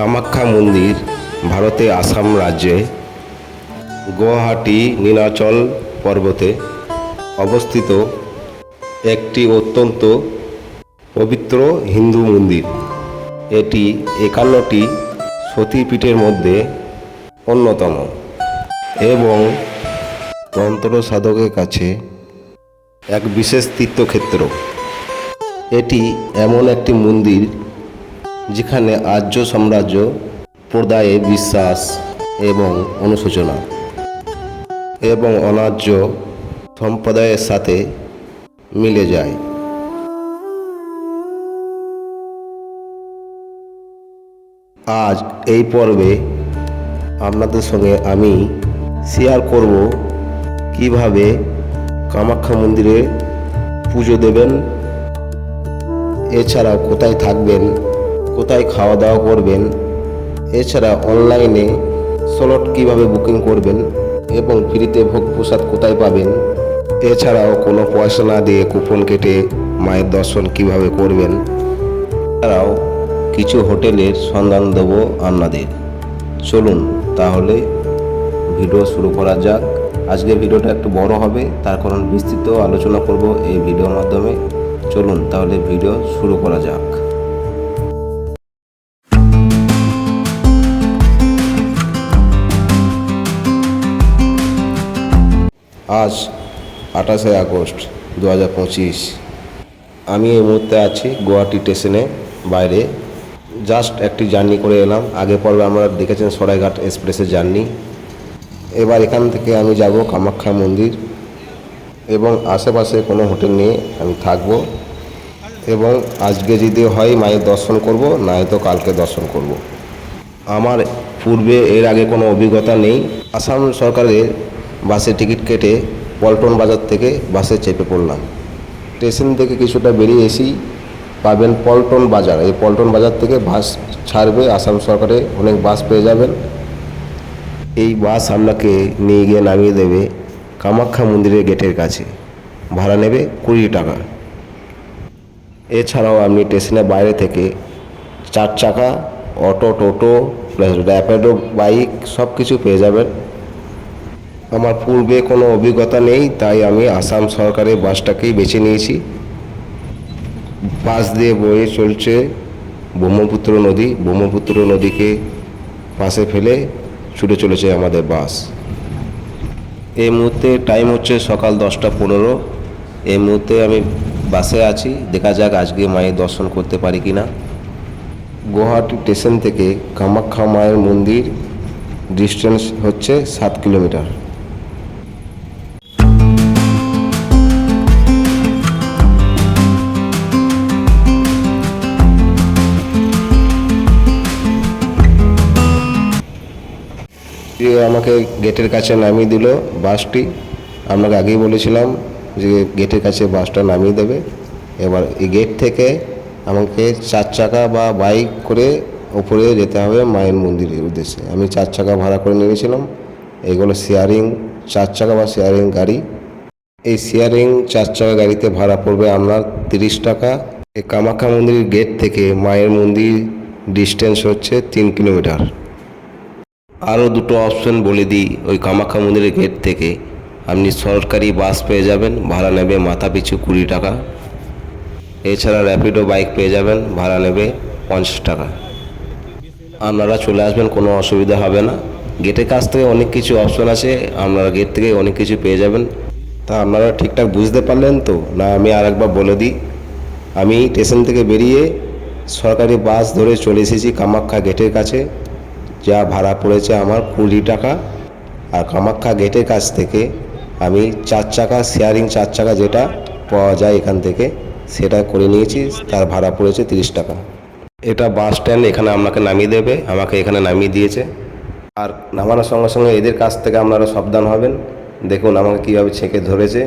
কামাখ্যা মন্দির, ভারতে আসাম রাজ্যে, গুয়াহাটি, নীলাচল পর্বতে অবস্থিত একটি অত্যন্ত পবিত্র হিন্দু মন্দির। এটি একান্নটি সতীপীঠের মধ্যে অন্যতম এবং তন্ত্র সাধকের কাছে এক বিশেষ তীর্থক্ষেত্র। এটি এমন একটি মন্দির যেখানে আর্য সাম্রাজ্য, প্রদায়ে বিশ্বাস এবং অনুশোচনা এবং অনার্য সম্প্রদায়ের সাথে মিলে যায়। আজ এই পর্বে আপনাদের সঙ্গে আমি শেয়ার করব কীভাবে কামাখ্যা মন্দিরে পুজো দেবেন এছাড়া কোথায় থাকবেন কোথায় খাওয়া দাওয়া করবেন? এছাড়া অনলাইনে স্লট কীভাবে বুকিং করবেন এবং ফ্রিতে ভোগ প্রসাদ কোথায় পাবেন? এছাড়াও কোনো পয়সা না দিয়ে কুপন কেটে মায়ের দর্শন কীভাবে করবেন? এছাড়াও কিছু হোটেলের সন্ধান দেবো আপনাদের। চলুন তাহলে ভিডিও শুরু করা যাক। আজকের ভিডিওটা একটু বড় হবে, তার কারণ বিস্তৃত আলোচনা করব এই ভিডিওর মাধ্যমে। চলুন তাহলে ভিডিও শুরু করা যাক। আজ আঠাশে আগস্ট দু হাজার পঁচিশ। আমি এই মুহূর্তে আছি গুয়াহাটি স্টেশনে বাইরে। জাস্ট একটি জার্নি করে এলাম। আগে পর্বে আমরা দেখেছেন সরাইঘাট এক্সপ্রেসের জার্নি। এবার এখান থেকে আমি যাব কামাখ্যা মন্দির এবং আশেপাশে কোনো হোটেল নিয়ে আমি থাকব এবং আজকে যদি হয় মায়ের দর্শন করব না হয়তো কালকে দর্শন করব। আমার পূর্বে এর আগে কোনো অভিজ্ঞতা নেই। আসাম সরকারের বাসে টিকিট কেটে পল্টন বাজার থেকে বাসে চেপে পড়লাম। স্টেশন থেকে কিছুটা বেরিয়ে এসেই পাবেন পল্টন বাজার। এই পল্টন বাজার থেকে বাস ছাড়বে আসাম সরকারে। অনেক বাস পেয়ে যাবেন। এই বাস আপনাকে নিয়ে গিয়ে নামিয়ে দেবে কামাখ্যা মন্দিরের গেটের কাছে। ভাড়া নেবে কুড়ি টাকা। এছাড়াও আপনি স্টেশনের বাইরে থেকে চার চাকা, অটো, টোটো, প্লাস র্যাপিডো, বাইক সব কিছু পেয়ে যাবেন। আমার পূর্বে কোনো অভিজ্ঞতা নেই, তাই আমি আসাম সরকারের বাসটাকেই বেছে নিয়েছি। পাশ দিয়ে বয়ে চলছে ব্রহ্মপুত্র নদী। ব্রহ্মপুত্র নদীকে পাশে ফেলে ছুটে চলেছে আমাদের বাস এই মুহূর্তে টাইম হচ্ছে সকাল দশটা পনেরো। এই মুহূর্তে আমি বাসে আছি। দেখা যাক আজকে মায়ের দর্শন করতে পারি কি না গুয়াহাটি স্টেশন থেকে কামাখ্যা মায়ের মন্দির ডিস্টেন্স হচ্ছে সাত কিলোমিটার। দিয়ে আমাকে গেটের কাছে নামিয়ে দিল বাসটি। আপনাকে আগেই বলেছিলাম যে গেটের কাছে বাসটা নামিয়ে দেবে। এবার এই গেট থেকে আমাকে চার চাকা বা বাইক করে ওপরে যেতে হবে মায়ের মন্দিরের উদ্দেশ্যে। আমি চার চাকা ভাড়া করে নিয়েছিলাম এগুলো শেয়ারিং চার চাকা বা শেয়ারিং গাড়ি। এই শেয়ারিং চার চাকা গাড়িতে ভাড়া পড়বে আপনার তিরিশ টাকা। এই কামাখ্যা মন্দিরের গেট থেকে মায়ের মন্দির ডিস্টেন্স হচ্ছে তিন কিলোমিটার। আরও দুটো অপশন বলে দিই। ওই কামাখ্যা মন্দিরের গেট থেকে। আপনি সরকারি বাস পেয়ে যাবেন, ভাড়া নেবে মাথা পিছু কুড়ি টাকা। এছাড়া র্যাপিডো বাইক পেয়ে যাবেন, ভাড়া নেবে পঞ্চাশ টাকা। আপনারা চলে আসবেন, কোনো অসুবিধা হবে না। গেটের কাছ থেকে অনেক কিছু অপশন আছে, আপনারা গেট থেকে অনেক কিছু পেয়ে যাবেন। তা আপনারা ঠিকঠাক বুঝতে পারলেন তো? না, আমি আরেকবার বলে দিই। আমি স্টেশন থেকে বেরিয়ে সরকারি বাস ধরে চলে এসেছি কামাখ্যা গেটের কাছে। যা ভাড়া পড়েছে আমার কুড়ি টাকা আর কামাখ্যা গেটের কাছ থেকে আমি চার চাকা শেয়ারিং চার চাকা যেটা পাওয়া যায় এখান থেকে, সেটা করে নিয়েছি। তার ভাড়া পড়েছে তিরিশ টাকা। এটা বাস স্ট্যান্ড, এখানে আপনাকে নামিয়ে দেবে, আমাকে এখানে নামিয়ে দিয়েছে। আর নামানোর সঙ্গে সঙ্গে এদের কাছ থেকে আপনারা সাবধান হবেন। দেখুন আমাকে কীভাবে ছেঁকে ধরেছে।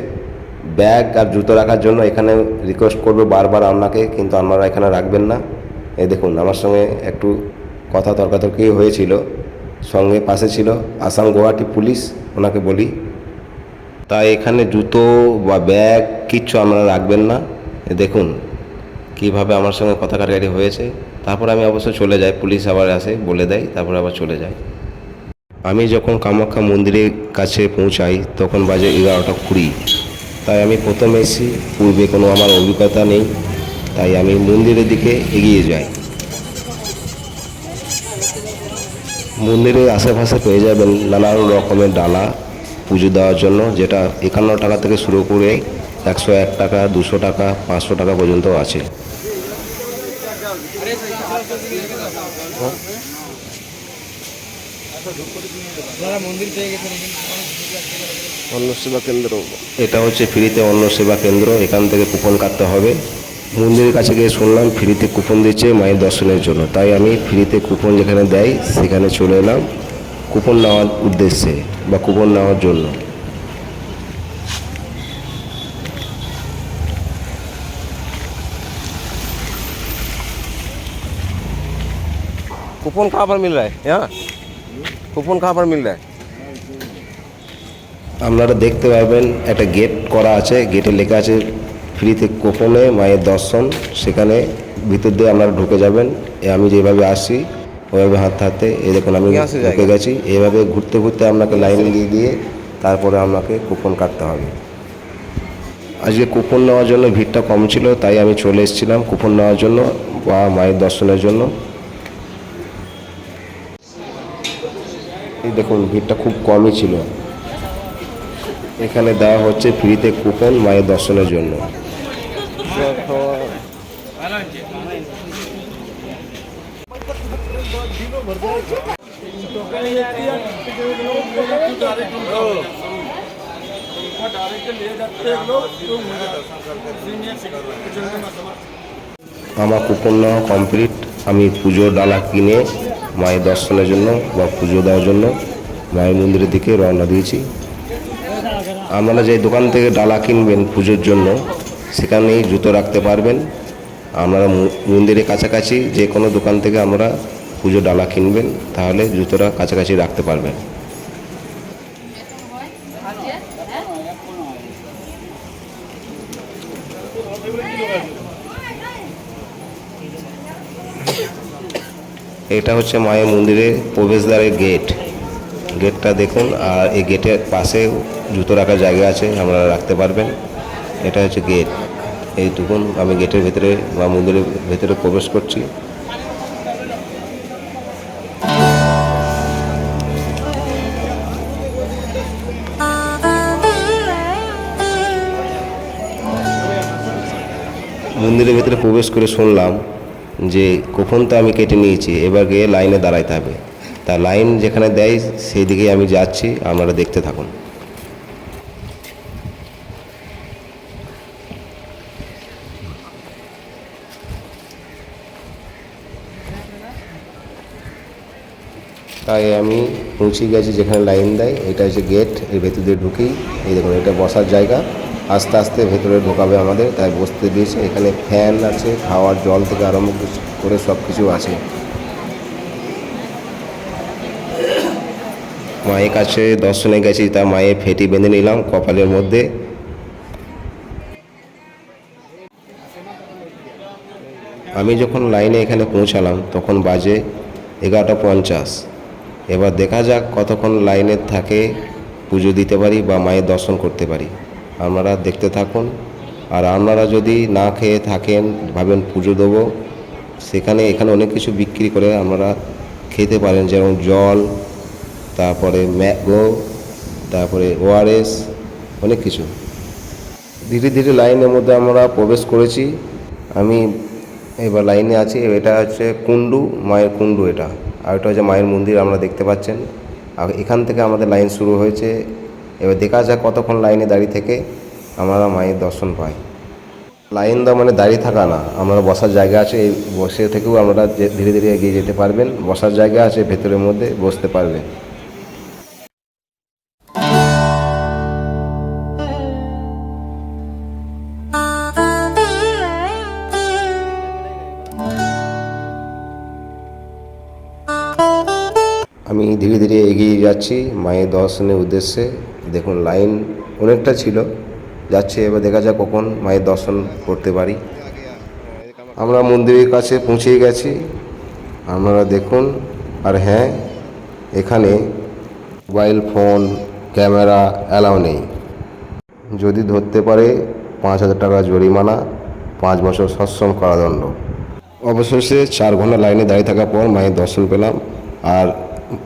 ব্যাগ আর জুতো রাখার জন্য এখানে রিকোয়েস্ট করবে বারবার আপনাকে, কিন্তু আপনারা এখানে রাখবেন না। এই দেখুন, আমার সঙ্গে একটু কথা তর্কাতর্কি হয়েছিল, সঙ্গে পাশে ছিল আসাম গুয়াহাটি পুলিশ, ওনাকে বলি। তাই এখানে জুতো বা ব্যাগ কিচ্ছু আপনারা রাখবেন না। দেখুন কীভাবে আমার সঙ্গে কথা কাটাকাটি হয়েছে। তারপর আমি অবশ্য চলে যাই, পুলিশ আবার আসে, বলে দেয়, তারপর আবার চলে যায় আমি যখন কামাখ্যা মন্দিরের কাছে পৌঁছাই, তখন বাজে এগারোটা কুড়ি। তাই আমি প্রথম এসেছি, পূর্বে কোনো আমার অভিজ্ঞতা নেই। তাই আমি মন্দিরের দিকে এগিয়ে যাই। মন্দিরের আশেপাশে পেয়ে যাবেন নানান রকমের ডালা পুজো দেওয়ার জন্য যেটা একান্ন টাকা থেকে শুরু করে একশো এক টাকা দুশো টাকা পাঁচশো টাকা পর্যন্ত আছে। অন্ন সেবা কেন্দ্র। এটা হচ্ছে ফ্রিতে অন্ন সেবা কেন্দ্র এখান থেকে কুপন কাটতে হবে। মন্দিরের কাছে গিয়ে শুনলাম ফ্রিতে কুপন দিচ্ছে মায়ের দর্শনের জন্য তাই আমি ফ্রিতে কুপন যেখানে দেয় সেখানে চলে এলাম কুপন নেওয়ার উদ্দেশ্যে বা কুপন নেওয়ার জন্য कूपन कहाँ पर मिल रहा है यहाँ कूपन कहाँ पर मिल रहा है আপনারা দেখতে পাবেন একটা গেট করা আছে গেটে লেখা আছে ফ্রিতে কোপনে মায়ের দর্শন সেখানে ভিতর দিয়ে আপনারা ঢুকে যাবেন। আমি যেভাবে আসি ওইভাবে হাত হাতে এই দেখুন আমি ঢুকে গেছি। এইভাবে ঘুরতে ঘুরতে আপনাকে লাইন দিয়ে গিয়ে তারপরে আপনাকে কুপন কাটতে হবে। আজকে কুপন নেওয়ার জন্য ভিড়টা কম ছিল তাই আমি চলে এসেছিলাম কুপন নেওয়ার জন্য বা মায়ের দর্শনের জন্য। এই দেখুন ভিড়টা খুব কমই ছিল। এখানে দেওয়া হচ্ছে ফ্রিতে কুপন মায়ের দর্শনের জন্য। আমার কুপন নেওয়া কমপ্লিট আমি পুজোর ডালা কিনে মায়ের দর্শনের জন্য বা পুজো দেওয়ার জন্য মায়ের মন্দিরের দিকে রওনা দিয়েছি। আপনারা যে দোকান থেকে ডালা কিনবেন পুজোর জন্য সেখানেই জুতো রাখতে পারবেন। আপনারা মন্দিরের কাছাকাছি যে কোনো দোকান থেকে আমরা পুজো ডালা কিনবেন, তাহলে জুতোটা কাছাকাছি রাখতে পারবেন। এটা হচ্ছে মায়ের মন্দিরে প্রবেশদ্বারের গেট। গেটটা দেখুন, আর এই গেটের পাশে জুতো রাখার জায়গা আছে, আপনারা রাখতে পারবেন। এটা হচ্ছে গেট এইটুকুন আমি গেটের ভেতরে বা মন্দিরের ভেতরে প্রবেশ করছি। মন্দিরের ভেতরে প্রবেশ করে শুনলাম যে কখন তো আমি কেটে নিয়েছি, এবার গিয়ে লাইনে দাঁড়াইতে হবে। তা লাইন যেখানে দেয় সেই দিকেই আমি যাচ্ছি, আপনারা দেখতে থাকুন। তাই আমি পৌঁছে গেছি যেখানে লাইন দেয়। এটা হচ্ছে গেটের ভেতর দিয়ে ঢুকেই, এই দেখুন, এটা বসার জায়গা। আস্তে আস্তে ভেতরে ঢোকাবে আমাদের, তাই বসতে দিয়েছে। এখানে ফ্যান আছে, খাওয়ার জল থেকে আরম্ভ করে সব কিছু আছে। মায়ের কাছে দর্শনে গেছি, তা মায়ের ফেটি বেঁধে নিলাম কপালের মধ্যে। আমি যখন লাইনে এখানে পৌঁছালাম, তখন বাজে এগারোটা পঞ্চাশ। এবার দেখা যাক কতক্ষণ লাইনে থাকে পুজো দিতে পারি বা মায়ের দর্শন করতে পারি। আপনারা দেখতে থাকুন। আর আপনারা যদি না খেয়ে থাকেন, ভাবেন পুজো দেবো, সেখানে এখানে অনেক কিছু বিক্রি করে আপনারা খেতে পারেন। যেমন জল, তারপরে ম্যাগো, তারপরে ওআরএস, অনেক কিছু। ধীরে ধীরে লাইনের মধ্যে আমরা প্রবেশ করেছি। আমি এবার লাইনে আছি। এটা হচ্ছে কুণ্ডু, মায়ের কুণ্ডু এটা। আর এটা হচ্ছে মায়ের মন্দির আমরা দেখতে পাচ্ছেন। আর এখান থেকে আমাদের লাইন শুরু হয়েছে। এবার দেখা যাক কতক্ষণ লাইনে দাঁড়িয়ে থেকে আমরা মায়ের দর্শন পাই। লাইন দেওয়া মানে দাঁড়িয়ে থাকা না, আমরা বসার জায়গা আছে, এই বসে থেকেও আমরা ধীরে ধীরে এগিয়ে যেতে পারবেন। বসার জায়গা আছে, ভেতরের মধ্যে বসতে পারবেন। যাচ্ছি, মায়ের দর্শনের উদ্দেশ্যে। দেখুন, লাইন অনেকটা ছিল। যাচ্ছে, এবার দেখা যাক কখন মায়ের দর্শন করতে পারি। আমরা মন্দিরের কাছে পৌঁছে গেছি। আপনারা দেখুন, আর হ্যাঁ এখানে মোবাইল ফোন, ক্যামেরা অ্যালাউ নেই। যদি ধরতে পারে, পাঁচ হাজার টাকা জরিমানা, পাঁচ বছর সশ্রম কারাদণ্ড। অবশেষে চার ঘণ্টা লাইনে দাঁড়িয়ে থাকার পর মায়ের দর্শন পেলাম। আর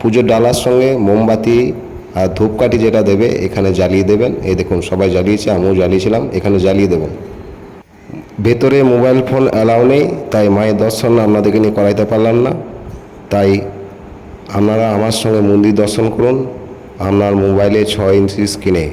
পুজোর ডালার সঙ্গে মোমবাতি আর ধূপকাঠি যেটা দেবে, এখানে জ্বালিয়ে দেবেন। এই দেখুন, সবাই জ্বালিয়েছে, আমিও জ্বালিয়েছিলাম, এখানে জ্বালিয়ে দেবেন। ভেতরে মোবাইল ফোন অ্যালাউ নেই, তাই মায়ের দর্শন আপনাদেরকে নিয়ে করাইতে পারলাম না। তাই আপনারা আমার সঙ্গে মন্দির দর্শন করুন। আপনার মোবাইলে ছয় ইঞ্চি স্ক্রিনে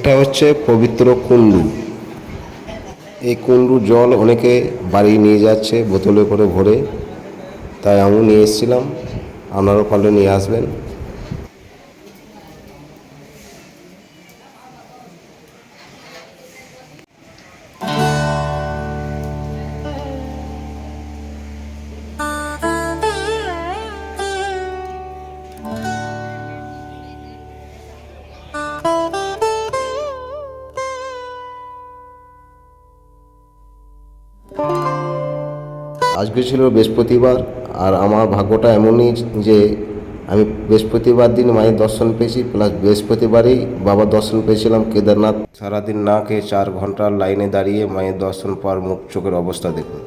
এটা হচ্ছে পবিত্র কুণ্ডু। এই কুণ্ডু জল অনেকে বাড়ি নিয়ে যাচ্ছে, বোতলে করে ভরে। তাই আমিও নিয়ে এসেছিলাম। আপনারও ফলে নিয়ে আসবেন। আজকে ছিল বৃহস্পতিবার আর আমার ভাগ্যটা এমনই যে আমি বৃহস্পতিবার দিন মায়ের দর্শন পেয়েছি প্লাস বৃহস্পতিবারেই বাবার দর্শন পেয়েছিলাম কেদারনাথ। সারাদিন না খেয়ে চার ঘণ্টার লাইনে দাঁড়িয়ে মায়ের দর্শন পাওয়ার মুখ চোখের অবস্থা দেখুন।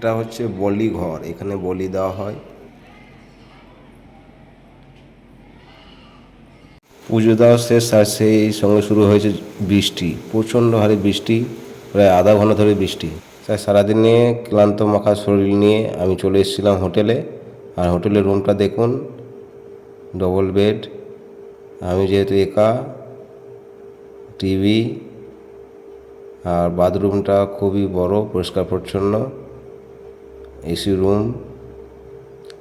এটা হচ্ছে বলি ঘর, এখানে বলি দেওয়া হয়। পুজো দেওয়া শেষ আর সেই সঙ্গে শুরু হয়েছে বৃষ্টি, প্রচণ্ড হারে বৃষ্টি, প্রায় আধা ঘণ্টা ধরে বৃষ্টি। তাই সারাদিনে ক্লান্ত মাখা শরীর নিয়ে আমি চলে এসেছিলাম হোটেলে। আর হোটেলের রুমটা দেখুন ডবল বেড আমি যেহেতু একা, টিভি, আর বাথরুমটা খুবই বড়, পরিষ্কার পরিচ্ছন্ন। এসি রুম,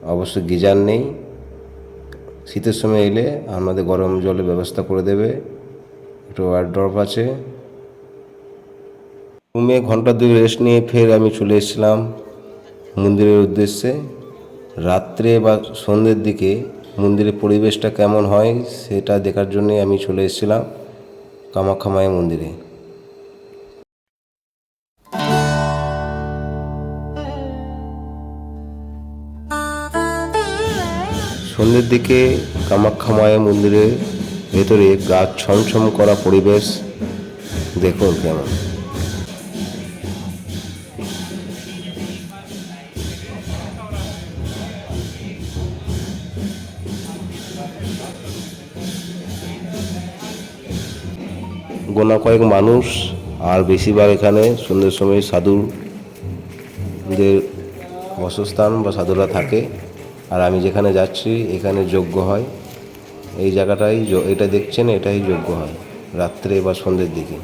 অবশ্য গিজার নেই। শীতের সময় এলে আমাদের গরম জলের ব্যবস্থা করে দেবে। একটু ওয়ার্ড্রপ আছে। রুমে ঘণ্টা দুই রেস্ট নিয়ে ফের আমি চলে এসেছিলাম মন্দিরের উদ্দেশ্যে। রাত্রে বা সন্ধ্যের দিকে মন্দিরের পরিবেশটা কেমন হয় সেটা দেখার জন্যে আমি চলে এসেছিলাম কামাখ্যা মন্দিরে। সন্ধ্যের দিকে কামাখ্যা মায়ের মন্দিরের ভেতরে গাছ ছমছম করা পরিবেশ দেখুন কেমন। গোনা কয়েক মানুষ আর বেশিরভাগ এখানে সন্ধ্যের সময় সাধুদের বাসস্থান বা সাধুরা থাকে। আর আমি যেখানে যাচ্ছি, এখানে যোগ্য হয়। এই জায়গাটাই এটা দেখছেন, এটাই যজ্ঞ হয়, রাত্রে বা সন্ধ্যের দিকে।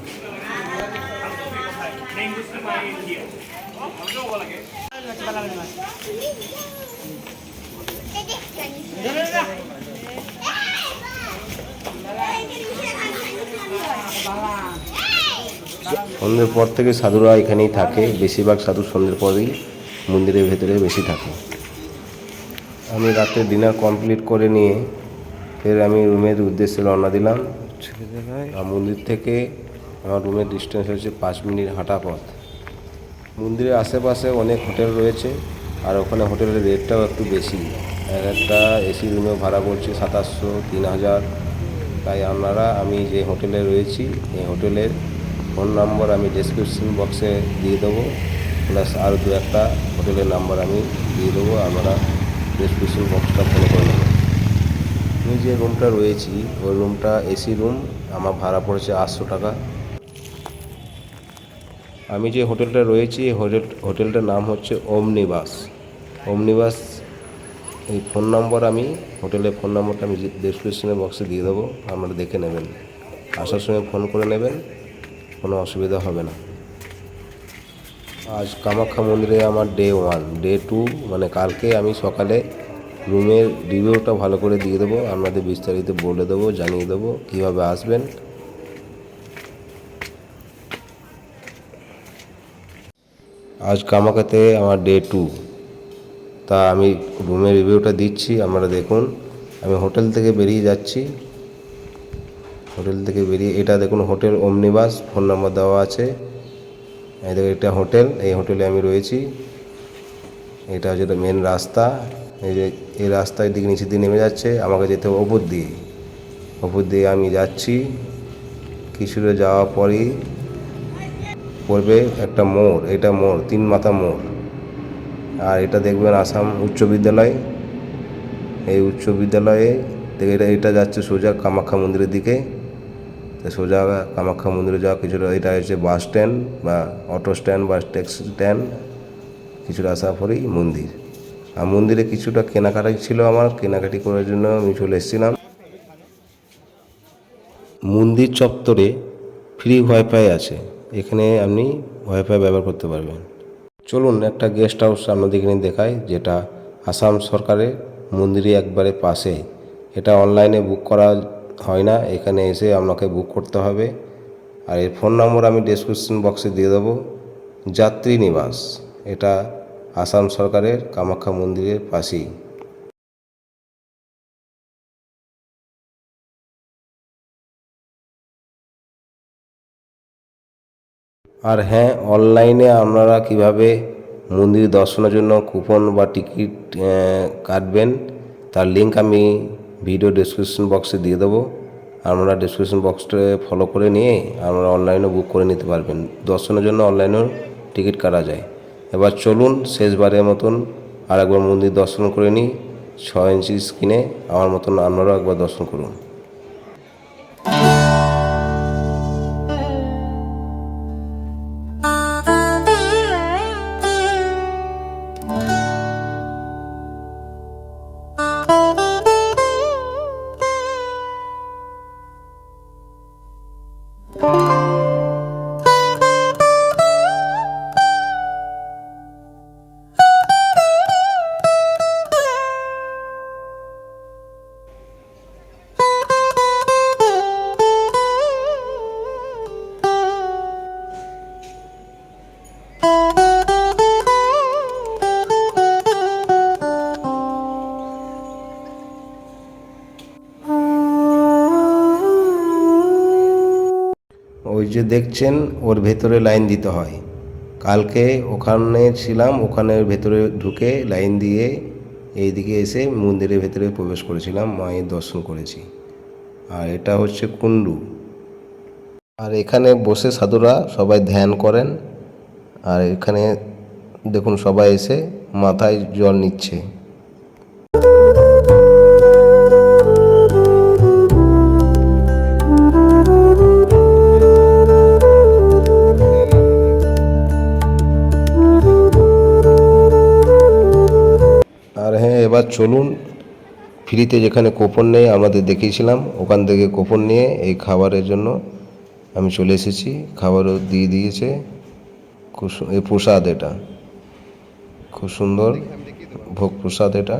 সন্ধ্যের পর থেকে সাধুরা এখানেই থাকে, বেশিরভাগ সাধু সন্ধ্যের পরেই মন্দিরের ভেতরে বেশি থাকে। আমি রাতে ডিনার কমপ্লিট করে নিয়ে ফের আমি রুমের উদ্দেশ্যে রওনা দিলাম। মন্দির থেকে আমার রুমের ডিস্টেন্স হচ্ছে পাঁচ মিনিট হাঁটা পথ। মন্দিরের আশেপাশে অনেক হোটেল রয়েছে, আর ওখানে হোটেলের রেটটাও একটু বেশি। এক একটা এসি রুমে ভাড়া পড়ছে সাতাশশো, তিন হাজার। তাই আপনারা, আমি যে হোটেলে রয়েছি, এই হোটেলের ফোন নাম্বার আমি ডেসক্রিপশন বক্সে দিয়ে দেবো প্লাস আরও দু একটা হোটেলের নাম্বার আমি দিয়ে দেবো, আপনারা ডেসক্রিপশন বক্সটা ফলো করে নেবেন আমি যে রুমটা রয়েছি, ওই রুমটা এসি রুম আমার ভাড়া পড়েছে আটশো টাকা। আমি যে হোটেলটা রয়েছি হোটেল, হোটেলটার নাম হচ্ছে ওমনিবাস ওমনিবাস এই ফোন নম্বর আমি, হোটেলের ফোন নম্বরটা আমি ডিসক্রিপশনের বক্সে দিয়ে দেবো, আপনারা দেখে নেবেন। আসার সময় ফোন করে নেবেন, কোনো অসুবিধা হবে না। আজ কামাখ্যা মন্দিরে আমার ডে ওয়ান ডে টু মানে কালকে আমি সকালে রুমের রিভিউটা ভালো করে দিয়ে দেবো, আপনাদের বিস্তারিত বলে দেবো, জানিয়ে দেবো কীভাবে আসবেন। আজ কামাখাতে আমার ডে টু তা আমি রুমের রিভিউটা দিচ্ছি, আপনারা দেখুন। আমি হোটেল থেকে বেরিয়ে যাচ্ছি। হোটেল থেকে বেরিয়ে, এটা দেখুন, হোটেল অমনিবাস ফোন নাম্বার দেওয়া আছে। এই এটা হোটেল, এই হোটেলে আমি রয়েছি। এটা হচ্ছে মেন রাস্তা। এই যে, এই রাস্তায় দিকে নিচের দিকে নেমে যাচ্ছে, আমাকে যেতে হবে ওপর দিয়ে। ওপর দিয়ে আমি যাচ্ছি। কিছুটা যাওয়ার পরই পড়বে একটা মোড়, এটা মোড়, তিন মাথা মোড়। আর এটা দেখবেন আসাম উচ্চ বিদ্যালয়। এই উচ্চ বিদ্যালয়ে, এটা এটা যাচ্ছে সোজা কামাখ্যা মন্দিরের দিকে। সোজা কামাখ্যা মন্দিরে যাওয়া কিছুটা এটা হচ্ছে বাস স্ট্যান্ড বা অটো স্ট্যান্ড বা ট্যাক্সি স্ট্যান্ড কিছুটা আসার পরেই মন্দির। আর মন্দিরে কিছুটা কেনাকাটা ছিল আমার, কেনাকাটি করার জন্য আমি চলে এসেছিলাম। মন্দির চত্বরে ফ্রি ওয়াইফাই আছে, এখানে আপনি ওয়াইফাই ব্যবহার করতে পারবেন। চলুন একটা গেস্ট হাউস আপনাদের এখানে দেখাই, যেটা আসাম সরকারের মন্দিরে একবারে পাশে। এটা অনলাইনে বুক করা হয় না, এখানে এসে আপনাকে বুক করতে হবে। আর এর ফোন নম্বর আমি ডিসক্রিপশন বক্সে দিয়ে দেবো। যাত্রী নিবাস, এটা আসাম সরকারের কামাখ্যা মন্দিরের পাশেই। আর হ্যাঁ অনলাইনে আপনারা কীভাবে মন্দির দর্শনের জন্য কুপন বা টিকিট কাটবেন, তার লিঙ্ক আমি ভিডিও ডিসক্রিপশন বক্সে দিয়ে দেবো। আপনারা ডিসক্রিপশন বক্সটা ফলো করে নিয়ে আপনারা অনলাইনে বুক করে নিতে পারবেন। দর্শনের জন্য অনলাইনেও টিকিট কাটা যায়। এবার চলুন শেষবারের মতন আর একবার মন্দির দর্শন করে নিই। ছয় ইঞ্চি স্ক্রিনে আমার মতন আপনারাও একবার দর্শন করুন। যে দেখছেন, ওর ভেতরে লাইন দিতে হয়। কালকে ওখানে ছিলাম ওখানের ভেতরে ঢুকে লাইন দিয়ে এইদিকে এসে মন্দিরের ভেতরে প্রবেশ করেছিলাম, মায়ের দর্শন করেছি। আর এটা হচ্ছে কুণ্ডু। আর এখানে বসে সাধুরা সবাই ধ্যান করেন। আর এখানে দেখুন সবাই এসে মাথায় জল নিচ্ছে। এবার চলুন, ফ্রিতে যেখানে কোপন নেই আমাদের দেখিয়েছিলাম, ওখান থেকে কোপন নিয়ে এই খাবারের জন্য আমি চলে এসেছি। খাবারও দিয়ে দিয়েছে। খুব এই প্রসাদ এটা। খুব সুন্দর ভোগ প্রসাদ এটা।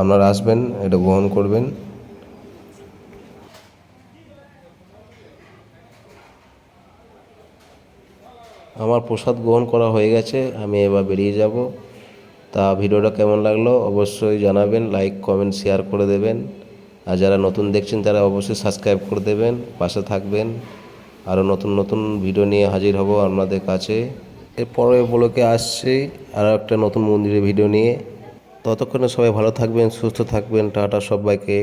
আপনারা আসবেন, এটা গ্রহণ করবেন। আমার প্রসাদ গ্রহণ করা হয়ে গেছে, আমি এবার বেরিয়ে যাব। তা ভিডিওটা কেমন লাগল অবশ্যই জানাবেন লাইক কমেন্ট শেয়ার করে দেবেন। আর যারা নতুন দেখছেন তারা অবশ্যই সাবস্ক্রাইব করে দেবেন, পাশে থাকবেন। আরও নতুন নতুন ভিডিও নিয়ে হাজির হব আপনাদের কাছে। এরপরে উপলক্ষে আসছি আরও একটা নতুন মন্দিরের ভিডিও নিয়ে। ততক্ষণে সবাই ভালো থাকবেন, সুস্থ থাকবেন। টাটা সবাইকে।